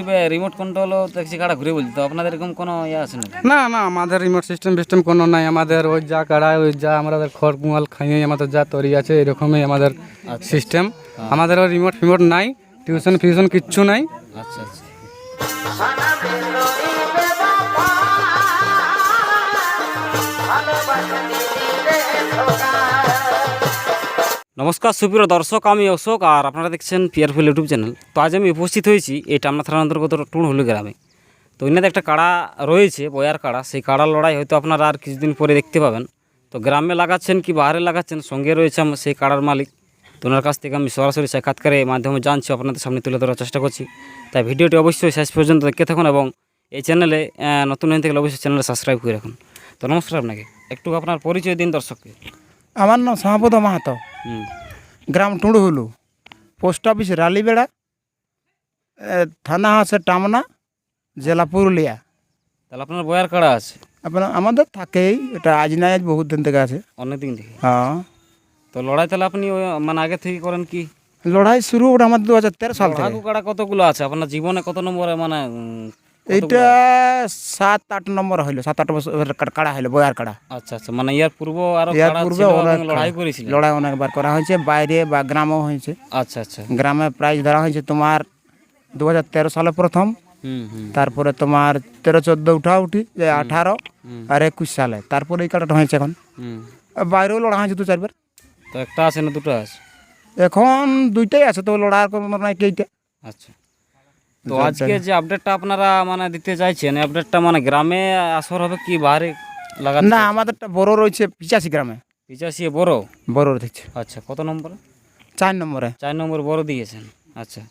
ইউটিউবে রিমোট কন্ট্রোলও দেখছি কাড়া ঘুরে বলছি তো আপনাদের এরকম কোনো ইয়ে আছে না না না আমাদের রিমোট সিস্টেম সিস্টেম কোনো নাই আমাদের ওই যা কাড়ায় ওই যা আমাদের খড় কুয়াল খাইয়ে আমাদের যা তৈরি আছে এরকমই আমাদের সিস্টেম আমাদের ওই রিমোট ফিমোট নাই টিউশন ফিউশন কিচ্ছু নাই। আচ্ছা আচ্ছা। নমস্কার সুপ্রিয় দর্শক আমি অশোক আর আপনারা দেখছেন পিয়ারফুল ইউটিউব চ্যানেল। তো আজ আমি উপস্থিত হয়েছি এই টামনা থানার অন্তর্গত টুনহুলি গ্রামে। তো এনাদের একটা কাড়া রয়েছে বয়ার কাড়া। সেই কাড়ার লড়াই হয়তো আপনারা আর কিছুদিন পরে দেখতে পাবেন। তো গ্রামে লাগাচ্ছেন কি বাইরে লাগাচ্ছেন সঙ্গে রয়েছে আমার সেই কাড়ার মালিক। তো ওনার কাছ থেকে আমি সরাসরি সাক্ষাৎকারের মাধ্যমে জানছি আপনাদের সামনে তুলে ধরার চেষ্টা করছি। তাই ভিডিওটি অবশ্যই শেষ পর্যন্ত দেখতে থাকুন এবং এই চ্যানেলে নতুন হয়ে থাকলে অবশ্যই চ্যানেলে সাবস্ক্রাইব করে রাখুন। তো নমস্কার আপনাকে। একটু আপনার পরিচয় দিন দর্শককে। আমার নাম শ্যামাপদ মাহাতো। হুম। গ্রাম টুড়হুলু পোস্ট অফিস রালিবেড়া থানা আছে টামনা জেলা পুরুলিয়া। তাহলে আপনার বয়ার কাড়া আছে? আপনার আমাদের থাকেই এটা আজ নাই আজ বহুত দিন থেকে আছে। অনেক দিন থেকে? হ্যাঁ। তো লড়াই তাহলে আপনি মানে আগে থেকে করেন কি? লড়াই শুরু ওটা আমার দু হাজার তেরো সাল থেকে। কাড়া কতগুলো আছে? আপনার জীবনে কত নম্বরে মানে এইটা সাত আট নম্বর হইল সাত আট বছর কাড়া হইল বয়ার কাড়া। আচ্ছা আচ্ছা মানে ইয়ার পূর্ব আরও ইয়ার পূর্বে লড়াই করেছিল লড়াই অনেকবার করা হয়েছে বাইরে বা গ্রামেও হয়েছে। আচ্ছা আচ্ছা। গ্রামে প্রাইজ ধরা হয়েছে তোমার দু হাজার তেরো সালে প্রথম। তারপরে তোমার তেরো চোদ্দ উঠা উঠি যে আঠারো আর একুশ সালে। তারপরে এই কাটাটা হয়েছে এখন। বাইরেও লড়া হয়েছে দু চারবার তো একটা আছে না দুটো আছে? এখন দুইটাই আছে তো লড়ার কোনো নাই কেইটা। আচ্ছা। তো আজকে যে আপডেটটা আপনারা মানে দিতে চাইছেন আপডেটটা মানে গ্রামে আসর হবে কি বাইরে লাগাতে না আমাদেরটা বড় রয়েছে পিচাশি গ্রামে। পিচাশি বড়? বড় দিচ্ছে আচ্ছা কত নম্বরে? চার নম্বরে। চার নম্বর বড় দিয়েছেন। আচ্ছা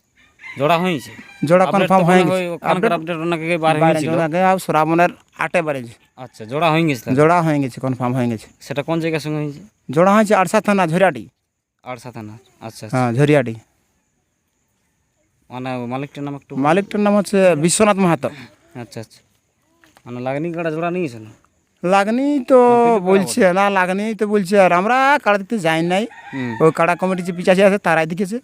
জোড়া হয়েছে? জোড়া কনফার্ম হয়ে গেছে। হয় আপডেট বাইরে বাইরে হয়েছিল। আগে আর শ্রাবণের আটে বাড়িয়েছে আচ্ছা জোড়া হয়ে গেছিল জোড়া হয়ে গেছে কনফার্ম হয়ে গেছে। সেটা কোন জায়গার সঙ্গে হয়েছে? জোড়া হয়েছে আটসা থানা ঝরিয়াটি। আড়সা থানা। আচ্ছা আচ্ছা। হ্যাঁ ঝরিয়াটি। মানে মালিকটার নাম একটু মালিকটার নাম হচ্ছে বিশ্বনাথ মাহাতো। আচ্ছা আচ্ছা। মানে লাগনি কাটা জোড়া নিয়েছিল লাগনি তো বলছে না লাগনি তো বলছে আর আমরা কাড়া দেখতে যাই নাই। ওই কাড়া কমিটি যে পিচাশি আছে তারাই দেখেছে।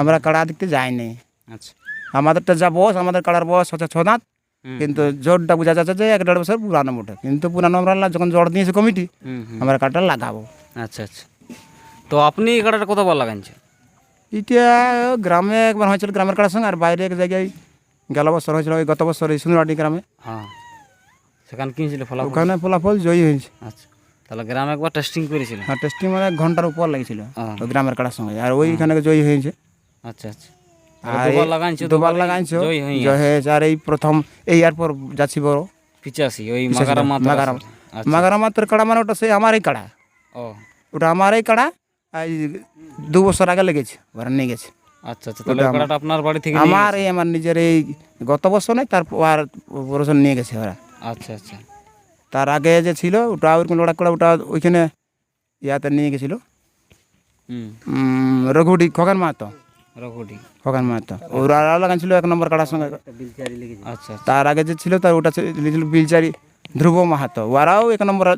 আমরা কাড়া দেখতে যাই নাই। আচ্ছা। আমাদেরটা যা বয়স আমাদের কাড়ার বয়স হচ্ছে ছ দাঁত কিন্তু জোরটা বোঝা যাচ্ছে যে এক দেড় বছর পুরানো মোটে কিন্তু পুরানো আমরা যখন জোর দিয়েছে কমিটি আমরা কাঠটা লাগাবো। আচ্ছা আচ্ছা। তো আপনি এই কাটাটা কতবার লাগাইছেন এটা গ্রামে একবার হয়েছিল গ্রামের কাটার সঙ্গে আর বাইরে এক জায়গায় গেল বছর হয়েছিল ওই গত বছর এই সুন্দরহাটি গ্রামে। হ্যাঁ। সেখানে কিনছিল ফলাফল? ওখানে ফলাফল জয়ী হয়েছে। আচ্ছা তাহলে গ্রামে একবার টেস্টিং করেছিলেন আর টেস্টিং মানে এক ঘণ্টার উপর লেগেছিল হ্যাঁ। ওই গ্রামের কাটার সঙ্গে আর ওইখানে জয়ী হয়েছে। আচ্ছা আচ্ছা। আর দুবার লাগাইছো জয় হয়েছে আর এই প্রথম এই আর যাচ্ছি বড়। পিচাশি ওই মাগারা মাথা মাগারাম আচ্ছা। কাড়া মানে ওটা সেই আমারই কাড়া। ও। ওটা আমারই কাড়া দু বছর আগে লেগেছে ওরা নিয়ে গেছে। আচ্ছা আচ্ছা তাহলে আপনার বাড়ি থেকে আমার এই আমার নিজের এই গত বছর নেই তার আর বছর নিয়ে গেছে ওরা। আচ্ছা আচ্ছা। তার আগে যে ছিল ওটা ওইরকম লড়া করে ওটা ওইখানে ইয়াতে নিয়ে গেছিল। রঘুডি খগেন মাহাতো। রঘুটি। খগেন মাহাতো। ওরা লাগান ছিল এক নম্বর কাড়ার সঙ্গে। আচ্ছা তার আগে যে ছিল তার ওটা ছিল- বিলচারি ধ্রুব মাহাতো। ওরাও এক নম্বর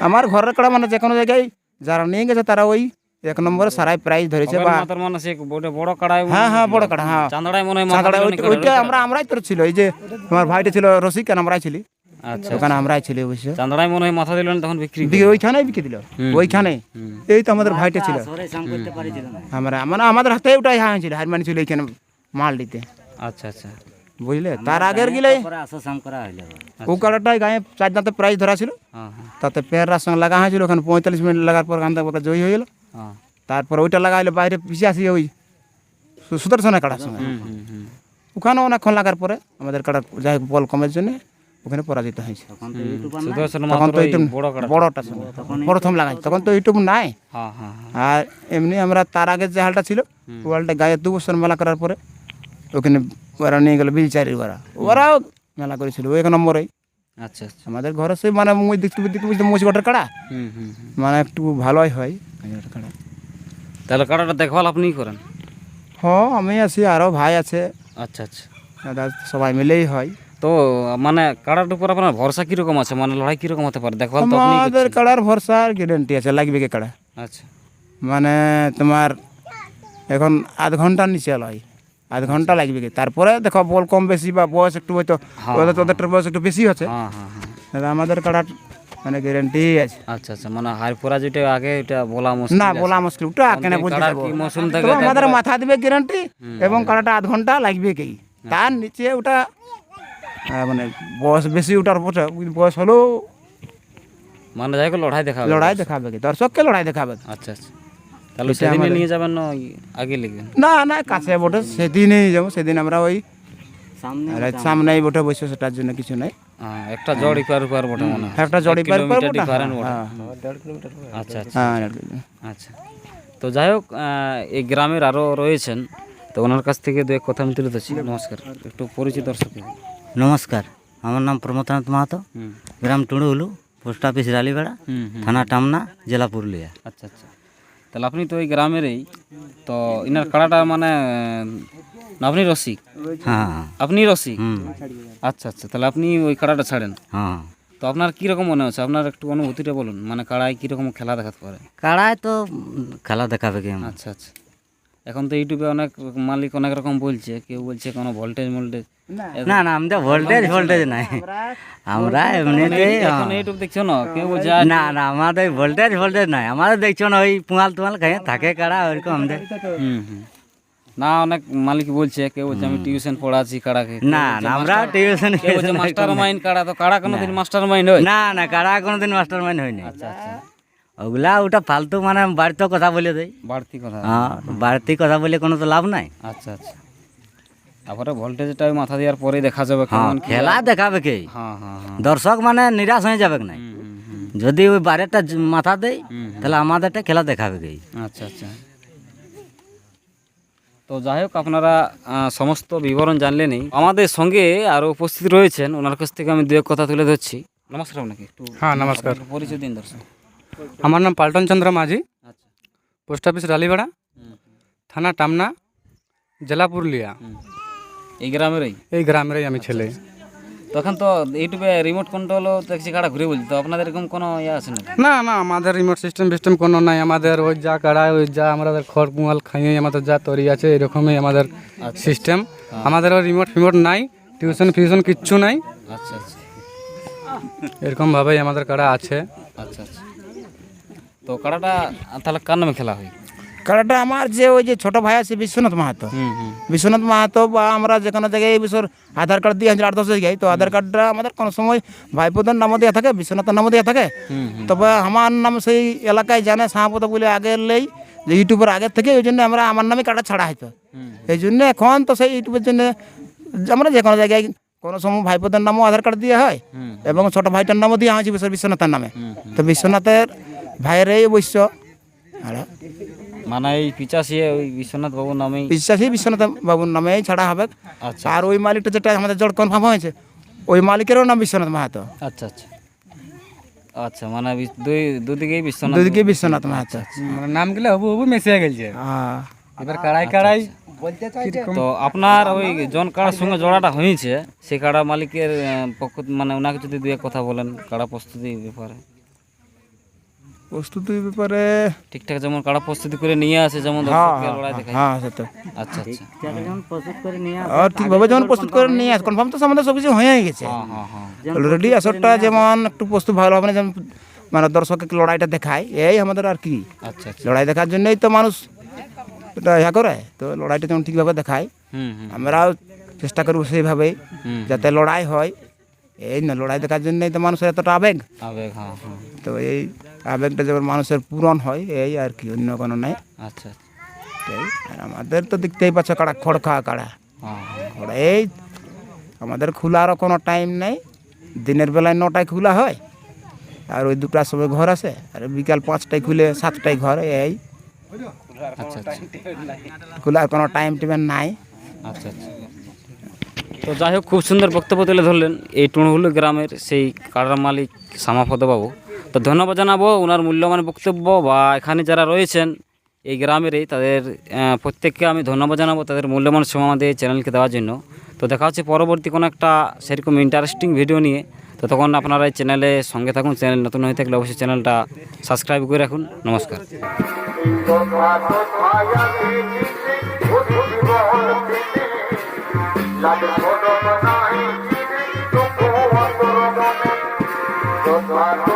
আমার ঘরের কাড়া মানে যে কোনো জায়গায় যারা নিয়ে গেছে তারা ওই এক নম্বরে সারাই প্রাইজ ধরেছে বা মাতার মানে সে বড় বড় কাড়াই হ্যাঁ হ্যাঁ বড় কাড়া হ্যাঁ। চান্দড়ায় মনে হয় মাথা চাঁদড়া ওইটা- আমরা আমরাই তোর ছিল এই যে আমার ভাইটা ছিল রসিক কেন আমরাই ছিলি। আচ্ছা ওখানে আমরাই ছিলি অবশ্য। চান্দড়ায় মনে হয় মাথা দিল না তখন বিক্রি বিক্রি ওইখানেই বিক্রি দিল। ওইখানে এই তো আমাদের ভাইটা ছিল। আমরা মানে আমাদের হাতে ওটাই হ্যাঁ ছিল হারমানি ছিল এইখানে মাল দিতে। আচ্ছা আচ্ছা। বুঝলে? তার আগের গিলে ও কালারটাই গায়ে চার দাঁতে প্রাইজ ধরা ছিল। হ্যাঁ হ্যাঁ। তাতে পেয়ারার সঙ্গে লাগা হয়েছিল ওখানে পঁয়তাল্লিশ মিনিট লাগার পর কথা জয়ী হয়ে গেল। তারপর ওইটা লাগাইলে বাইরে পিছিয়ে আসি ওই সু- সুদর্শনের কাটার হুম হুম অনেকক্ষণ লাগার পরে আমাদের কাটার যাই হোক বল কমের জন্য ওখানে পরাজিত হয়েছে। তখন তো ইউটিউব বড়টা প্রথম লাগাই তখন তো ইউটিউব নাই। হ্যাঁ হ্যাঁ হ্যাঁ। আর এমনি আমরা তার আগে যে হালটা ছিল ওই হালটা গায়ে দু বছর মেলা করার পরে ওখানে ওরা নিয়ে গেল বিলচারি ওরা ওরাও মেলা করেছিল। ওই এক নম্বরেই। আচ্ছা আচ্ছা। আমাদের ঘরে সেই মানে মুই দেখতে দেখতে বুঝতে কাড়া। হুম হুম হুম। মানে একটু ভালোই হয়। কাড়া। তাহলে কাটাটা দেখভাল আপনিই করেন? হ্যাঁ আমি আছি আরও ভাই আছে। আচ্ছা আচ্ছা। দাদা সবাই মিলেই হয়। তো মানে কাড়ার উপর আপনার ভরসা কীরকম আছে? মানে লড়াই কীরকম হতে পারে? দেখভাল তো আপনি আমাদের কাড়ার ভরসা গ্যারেন্টি আছে লাগবে কে কাড়া। আচ্ছা। মানে তোমার এখন আধ ঘণ্টার নিচে লয় আধ ঘণ্টা লাগবে কি? তারপরে দেখো বল কম বেশি বা বয়স একটু হয়তো ওদের তোদেরটার বয়স একটু বেশি হচ্ছে। হ্যাঁ হ্যাঁ হ্যাঁ। দাদা আমাদের কাড়া মানে গ্যারেন্টি আছে। আচ্ছা আচ্ছা মানে হাইপোরা যেটা আগে এটা বলা মুশকিল না বলা মুশকিল। ওটা কেন বলতে কাড়ার মৌসুম থাকে আমাদের মাথা দিবে গ্যারান্টি এবং কাড়াটা আধ ঘণ্টা লাগবে কি? তার নিচে ওটা মানে বয়স বেশি ওটার বয়স হলেও মানে যাই লড়াই দেখা হবে। লড়াই দেখাবে কি? দর্শককে লড়াই দেখাবে। আচ্ছা আচ্ছা। তাহলে সেদিনে নিয়ে যাবেন না ওই আগে লিখবেন না না কাছে বটে সেদিনই যাব সেদিন আমরা ওই সামনে আর সামনেই বটে বসে সেটার জন্য কিছু নাই। হ্যাঁ, একটা জড় ইপার উপর বটে মনে হয়। একটা জড়ি পার different বটে। হ্যাঁ, আচ্ছা আচ্ছা। হ্যাঁ আচ্ছা। তো যাই হোক এই গ্রামের আরও রয়েছেন। তো ওনার কাছ থেকে দু এক কথা আমি তুলে ধরছি। নমস্কার। একটু পরিচিত দর্শক নমস্কার আমার নাম প্রমথনাথ মাহাতো। গ্রাম টুড়ুহুলু পোস্ট অফিস রালিবেড়া থানা টামনা জেলা পুরুলিয়া। আচ্ছা আচ্ছা। তাহলে আপনি তো ওই গ্রামেরই তো ইনার কাড়াটা মানে আপনি রসিক? হ্যাঁ। আপনি রসিক? আচ্ছা আচ্ছা তাহলে আপনি ওই কাড়াটা ছাড়েন। হ্যাঁ। তো আপনার কীরকম মনে হচ্ছে? আপনার একটু অনুভূতিটা বলুন। মানে কাড়ায় কীরকম খেলা দেখাতে পারে? কাড়ায় তো খেলা দেখাবে আচ্ছা আচ্ছা। এখন তো ইউটিউবে অনেক মালিক অনেক রকম বলছে কেউ বলছে কোনো ভোল্টেজ মোল্টেজ। না। না আমাদের ভোল্টেজ ভোল্টেজ নাই। আমরা এমনিতে এখন ইউটিউব দেখছ না? কেউ বলছে না না আমাদের ভোল্টেজ ভোল্টেজ নাই। আমাদের দেখছ না ওই পুঙাল তুঙাল খাই থাকে কাড়া ওইরকম আমাদের। হুম হুম। না অনেক মালিক বলছে কেউ বলছে আমি টিউশন পড়াচ্ছি কাড়াকে না না আমরা মাস্টার- টিউশন মাস্টার মাইন্ড কাড়া তো কাড়া কোনোদিন মাস্টার মাইন্ড হয়? না না কাড়া কোনোদিন মাস্টার মাইন্ড হয়নি। আচ্ছা আচ্ছা। ওগুলা ওটা ফালতু মানে বাড়িতে কথা বলে দেয়। বাড়তি কথা। হ্যাঁ বাড়তি কথা বলে কোনো তো লাভ নাই। আচ্ছা আচ্ছা। তারপরে ভোল্টেজটা ওই মাথা দেওয়ার পরে দেখা যাবে হ্যাঁ কেমন খেলা দেখাবে কে? হ্যাঁ হ্যাঁ দর্শক মানে নিরাশ হয়ে যাবে না। যদি ওই বাইরেটা জ- মাথা দেয় তাহলে আমাদেরটা খেলা দেখাবে কে? আচ্ছা আচ্ছা। তো যাই হোক আপনারা সমস্ত বিবরণ জানলেনই আমাদের সঙ্গে আরও উপস্থিত রয়েছেন। ওনার কাছ থেকে আমি দু এক কথা তুলে ধরছি। নমস্কার আপনাকে। একটু হ্যাঁ নমস্কার। পরিচয় দিন দর্শক। আমার নাম পাল্টন চন্দ্র মাঝি। আচ্ছা। Post office Ralibera. থানা টামনা জেলা পুরুলিয়া। এই গ্রামেরই? এই গ্রামেরই আমি ছেলে। তখন তো ইউটিউবে রিমোট কন্ট্রোলও ট্যাক্সি কাড়া ঘুরে বলছি তো আপনাদের এরকম কোনো ইয়ে আছে না না না আমাদের রিমোট সিস্টেম ফিস্টেম কোনো নাই। আমাদের ওই যা কাড়ায় ওই যা আমাদের খড় কুয়াল খাইয়ে আমাদের যা তরি আছে এরকমই আমাদের সিস্টেম আমাদের ওই রিমোট ফিমোট নাই টিউশন ফিউশন কিচ্ছু নাই। আচ্ছা আচ্ছা। এরকমভাবেই আমাদের কাড়া আছে। আচ্ছা আচ্ছা। তো কাড়াটা তাহলে কার নামে খেলা হয়? কাড়াটা আমার যে ওই যে ছোট ভাই আছে বিশ্বনাথ মাহাতো। বিশ্বনাথ মাহাতো বা আমরা যে কোনো জায়গায় এই বছর আধার কার্ড দিয়ে আট দশ জায়গায়। তো আধার কার্ডটা আমাদের কোনো সময় ভাইপোদের নামও দেওয়া থাকে বিশ্বনাথের নামও দেওয়া থাকে। তবে আমার নাম সেই এলাকায় জানে সাহাপত বলে আগে লেই যে ইউটিউবের আগের থেকে ওই জন্য আমরা আমার নামে কাটা ছাড়া হয়তো এই জন্য এখন তো সেই ইউটিউবের জন্য আমরা যে কোনো জায়গায় কোনো সময় ভাইপোদের নামও আধার কার্ড দেওয়া হয় এবং ছোট ভাইটার নামও দেওয়া হয়েছে বিশ্বর বিশ্বনাথের নামে। তো বিশ্বনাথের ভাইয়েরই অবশ্য আর মানে এই পিচাশি ওই বিশ্বনাথ বাবুর নামেই। বিশ্বাসী বিশ্বনাথ বাবুর নামেই ছাড়া হবে আচ্ছা। আর ওই মালিকটা যেটা আমাদের জল কনফার্ম হয়েছে ওই মালিকেরও নাম বিশ্বনাথ মাহাতো। আচ্ছা আচ্ছা। আচ্ছা মানে দুই দুদিকেই বিশ্বনাথ। দুদিকে বিশ্বনাথ মাহাতো। মানে নামগুলো হবু হবু মিশে গেছে হ্যাঁ এবার কাড়াই কাড়াই তো আপনার ওই জন কাড়ার সঙ্গে জোড়াটা হয়েছে সেই কাড়া মালিকের পক্ষ মানে ওনাকে যদি দুই এক কথা বলেন কাড়া প্রস্তুতির ব্যাপারে প্রস্তুতির ব্যাপারে ঠিকঠাক যেমন কাড়া প্রস্তুতি করে নিয়ে আসে যেমন হ্যাঁ দর্শককে লড়াই দেখায়। হ্যাঁ সে তো আচ্ছা। আচ্ছা প্রস্তুত করে নিয়ে আর ঠিকভাবে যখন প্রস্তুত করে নিয়ে আস কনফার্ম তো আমাদের সব কিছু হয়ে গেছে। হ্যাঁ হ্যাঁ হ্যাঁ। অলরেডি আসরটা যেমন একটু প্রস্তুত ভালো হবে না যেমন মানে দর্শককে লড়াইটা দেখায় এই আমাদের আর কি। আচ্ছা আচ্ছা। লড়াই দেখার জন্যই তো মানুষ এটা ইয়া করে তো লড়াইটা যেমন ঠিকভাবে দেখায়। হুম হুম। আমরাও চেষ্টা করব সেইভাবেই যাতে লড়াই হয়। এই না লড়াই দেখার জন্যই তো মানুষের এতটা আবেগ। আবেগ হ্যাঁ হ্যাঁ। তো এই আবেগটা যেমন মানুষের পূরণ হয় এই আর কি অন্য কোনো নাই। আচ্ছা আচ্ছা। এই আর আমাদের তো দেখতেই পাচ্ছ কাড়া খড় খাওয়া কাড়া। হ্যাঁ। হ্যাঁ এই আমাদের খোলারও কোনো টাইম নেই। দিনের বেলায় নটায় খোলা হয় আর ওই দুটার সময় ঘর আছে আর বিকাল পাঁচটায় খুলে সাতটায় ঘর এই। আচ্ছা আচ্ছা। খোলার কোনো টাইম টেবিল নাই। আচ্ছা আচ্ছা। তো যাই হোক খুব সুন্দর বক্তব্য তুলে ধরলেন এই টুণহুলু গ্রামের সেই কাড়ার মালিক শ্যামাপদ বাবু। তো ধন্যবাদ জানাব ওনার মূল্যবান বক্তব্য বা এখানে যারা রয়েছেন, এই গ্রামেরই তাদের প্রত্যেককে আমি ধন্যবাদ জানাব তাদের মূল্যবান সময় আমাদের চ্যানেলকে দেওয়ার জন্য। তো দেখা হচ্ছে পরবর্তী কোনো একটা সেরকম ইন্টারেস্টিং ভিডিও নিয়ে। তো তখন আপনারা এই চ্যানেলে সঙ্গে থাকুন, চ্যানেল নতুন হয়ে থাকলে অবশ্যই চ্যানেলটা সাবস্ক্রাইব করে রাখুন। নমস্কার। কথা